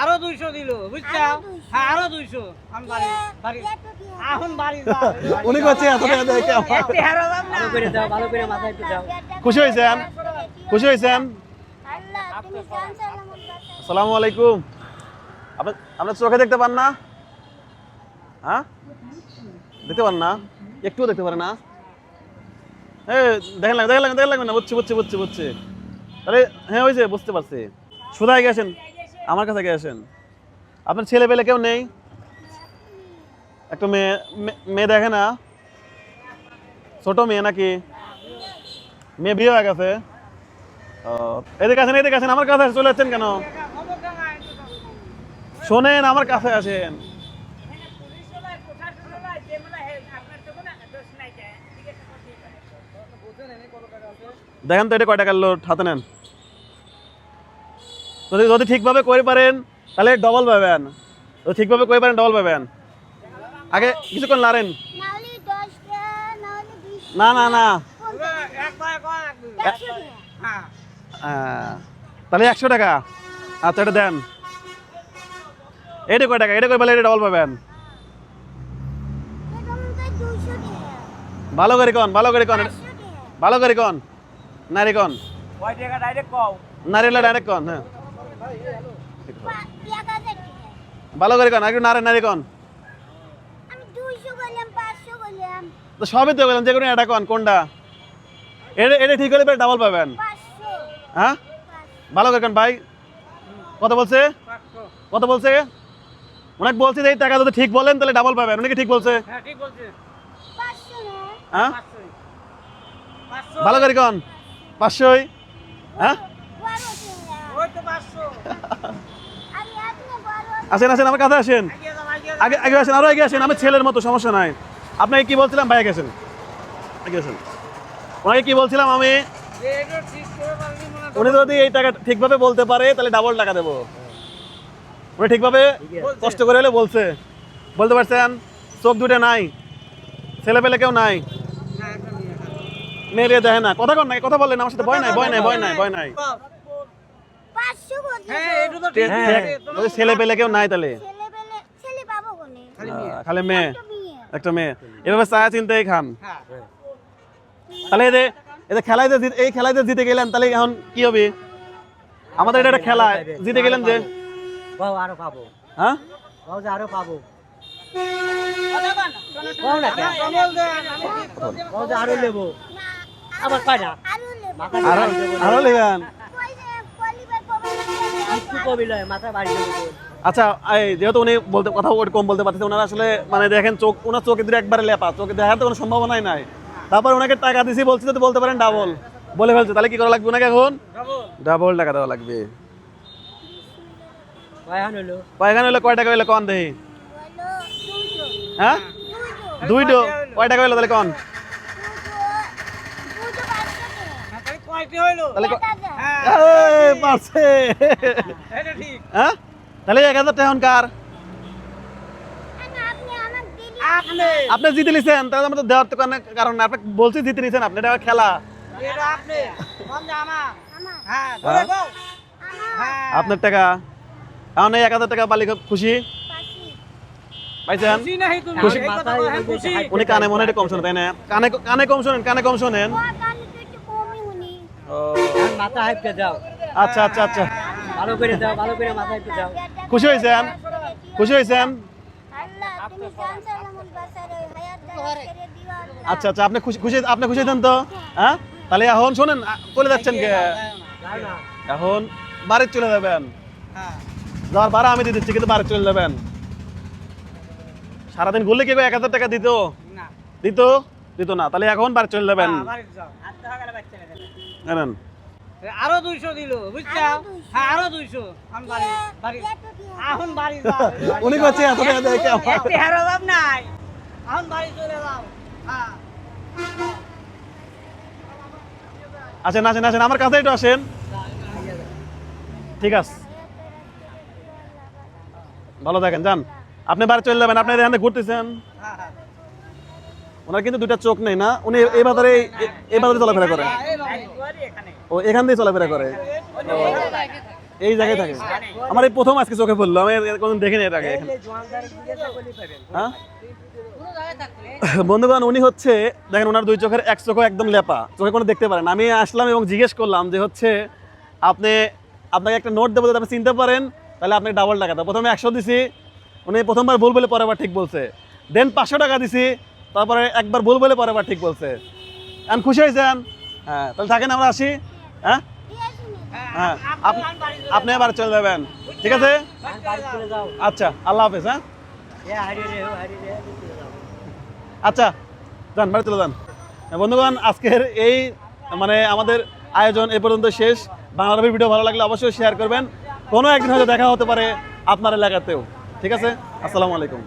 আরও দুইশো দিল বুঝছ? হ্যাঁ আরও দুইশো। এখন বাড়ি বাড়ি। এখন বাড়ি উনি করছে এত টাকা দেয় কে আমার? একটি হারো দাম না। ভালো করে দাও ভালো করে মাথায় একটু দাও। খুশি হয়েছেন? খুশি হয়েছেন? আসসালামু আলাইকুম। আপনি আপনার চোখে দেখতে পান না? হ্যাঁ? দেখতে পান না? একটুও দেখতে পারে না? এ দেখেন লাগবে দেখেন লাগবে দেখেন লাগবে না? বুঝছি বুঝছি বুঝছি বুঝছি। আরে হ্যাঁ হয়েছে বুঝতে পারছি। সুদায় গেছেন। আমার কাছে গেছেন আপনার ছেলে পেলে কেউ নেই? একটা মেয়ে মেয়ে দেখে না? ছোট মেয়ে নাকি? মেয়ে বিয়ে হয়ে গেছে। এদিকে আসেন এদিকে আসেন, আমার কাছে চলে যাচ্ছেন কেন। শোনেন, আমার কাছে আসেন? দেখেন তো এটা কয় টাকার হাতে নেন। যদি যদি ঠিকভাবে করে পারেন তাহলে ডবল পাবেন। যদি ঠিকভাবে করে পারেন ডবল পাবেন। আগে কিছুক্ষণ লারেন না না না। হ্যাঁ। তাহলে একশো টাকা। আচ্ছা এটা দেন। এটা কয় টাকা? এটা কয় বলে এটা ডবল পাবেন। ভালো করে কন ভালো করে কন। ভালো করে কন। নারী কন। কয় টাকা? direct কও। নারীলা ডাইরেক্ট কন হ্যাঁ। ভালো করে কন একটু নারে নারী কন। তো সবই তো বললাম যে কোনো এটা কন কোনটা? এটা এটা ঠিক হলে ডাবল পাবেন। হ্যাঁ? ভালো করে কন ভাই। কত বলছে? কত বলছে? অনেক বলছে যে এই টাকা যদি ঠিক বলেন তাহলে ডাবল পাবেন। উনি কি ঠিক বলছে। হ্যাঁ, হ্যাঁ। ভালো করে কন। পাঁচশোই। হ্যাঁ? আসেন আসেন আমার কাছে আসেন। আগে আগে আসেন আরও আগে আসেন আমি ছেলের মতো সমস্যা নাই। আপনাকে কি বলছিলাম? ভাই আগে আসেন আগে আসেন। ওনাকে কি বলছিলাম আমি। উনি যদি এই টাকা ঠিকভাবে বলতে পারে তাহলে ডাবল টাকা দেবো। উনি ঠিকভাবে কষ্ট করে হলে বলছে। বলতে পারছেন? চোখ দুটো নাই। ছেলে পেলে কেউ নাই। না, মেয়ে দেখে না। কথা কর নাই কথা বললেন আমার সাথে ভয় নাই ভয় নাই ভয় নাই ভয় নাই। ছেলে পেলে কেউ নাই তাহলে? ছেলে পেলে ছেলে পাবো কোনে খালি মেয়ে। একটা মেয়ে। এভাবে চা চিনতেই খান। হ্যাঁ। তাহলে এদের এদের খেলায় যে জিত- এই খেলায় যে জিতে গেলেন তাহলে এখন কি হবে? আমাদের এটা একটা খেলা। জিতে গেলেন যে। আরও পাবো। হ্যাঁ? পাবো। আরও আরও নেবেন কই যে পলিবার পাবো একটু কবি লয় মাথা বাড়ি আচ্ছা এই যেহেতু উনি বলতে কথা কম বলতে পারতেছে ওনারা আসলে মানে দেখেন চোখ ওনার চোখে দুটো একবারে লেপা চোখে দেখার তো কোনো সম্ভাবনাই নাই। তারপর ওনাকে টাকা দিছি বলছি যদি বলতে পারেন ডাবল বলে ফেলছে তাহলে কি করা লাগবে ওনাকে এখন? ডাবল টাকা দেওয়া লাগবে। কয় হলো। কয় টাকা হইলে কন দেহি হ্যাঁ? দুইটো কয় টাকা হইল তাহলে কন? হ্যাঁ, তাহলে পারছে হ্যাঁ তাহলে এক হাজার টাকা কার আমি আপনি আমার দিলি আপনি। আপনি জিতে নিছেন তাহলে আমাদের দেওয়ার তো কারণে কারণ আপনি বলছি জিতে নিছেন আপনি এটা খেলা এটা আপনি। কোন আমার? আমার হ্যাঁ, ধরে হ্যাঁ? বল। হ্যাঁ। আপনার টাকা এখন এই এক হাজার টাকা পালি খুশি পাইছেন খুশি নাহি তুমি? খুশি। এই কথা বল, খুশি। উনি কানে মনে হয় কম শোনেন তাই না কানে কানে কম শোনেন কানে কম শোনেন ও গান তো একটু কমই উনি আর মাথা হাইপে দাও আচ্ছা আচ্ছা আচ্ছা। ভালো করে দাও ভালো করে মাথা একটু দাও। খুশি হয়েছেন খুশি হয়েছেন আচ্ছা আচ্ছা আপনি খুশি খুশি আপনি খুশি হতেন তো? হ্যাঁ? তাহলে এখন শোনেন চলে যাচ্ছেন কে? এখন বাড়ি চলে যাবেন। যাওয়ার ভাড়া আমি দিয়ে দিচ্ছি কিন্তু বাড়ি চলে যাবেন। সারাদিন ঘুরলে কি এক হাজার টাকা দিত? দিত? দিত না তাহলে এখন বাড়ি চলে যাবেন। যাও। আর দুইশো দিল বুঝছ? হ্যাঁ আরও দুইশো। এখন বাড়ি বাড়ি এখন বাড়ি যাও উনি করছে এত টাকা দেয় কে আমার? একটি নাই। এখন বাড়ি চলে যাও। হ্যাঁ। আসেন আসেন আসেন আমার কাছে একটু আসেন। ঠিক আছে। ভালো থাকেন যান। আপনি বাড়ি চলে যাবেন আপনি এখানে ঘুরতেছেন। হ্যাঁ ওনার কিন্তু দুইটা চোখ নেই না উনি এই বাজারে এই বাজারে চলাফেরা করে ও এখান দিয়ে চলাফেরা করে? এই জায়গায় থাকে। আমার এই প্রথম আজকে চোখে পড়ল, আমি কোনদিন দেখিনি এর আগে হ্যাঁ? বন্ধুগণ, উনি হচ্ছে, দেখেন ওনার দুই চোখের, এক চোখ একদম লেপা। চোখে কোনো দেখতে পারেন আমি আসলাম এবং জিজ্ঞেস করলাম যে হচ্ছে, আপনি, আপনাকে একটা নোট দেবো যদি আপনি চিনতে পারেন, তাহলে আপনাকে ডাবল টাকা দাও প্রথমে একশো দিছি। উনি প্রথমবার ভুল বলে পরের বার ঠিক বলছে। দেন পাঁচশো টাকা দিছি, তারপরে একবার ভুল বলে পরের বার ঠিক বলছে। এখন খুশি হয়েছেন? হ্যাঁ তাহলে থাকেন, আমরা আসি। হ্যাঁ? হ্যাঁ। আপ- আপনি এবার চলে যাবেন। ঠিক আছে? আচ্ছা আল্লাহ হাফেজ হ্যাঁ? আচ্ছা যান বাড়ি চলে যান। বন্ধুগণ আজকের এই মানে আমাদের আয়োজন এ পর্যন্ত শেষ। বাংলা ভিডিও ভালো লাগলে অবশ্যই শেয়ার করবেন। কোনো একদিন হয়তো দেখা হতে পারে আপনার এলাকাতেও। ঠিক আছে? আসসালামু আলাইকুম।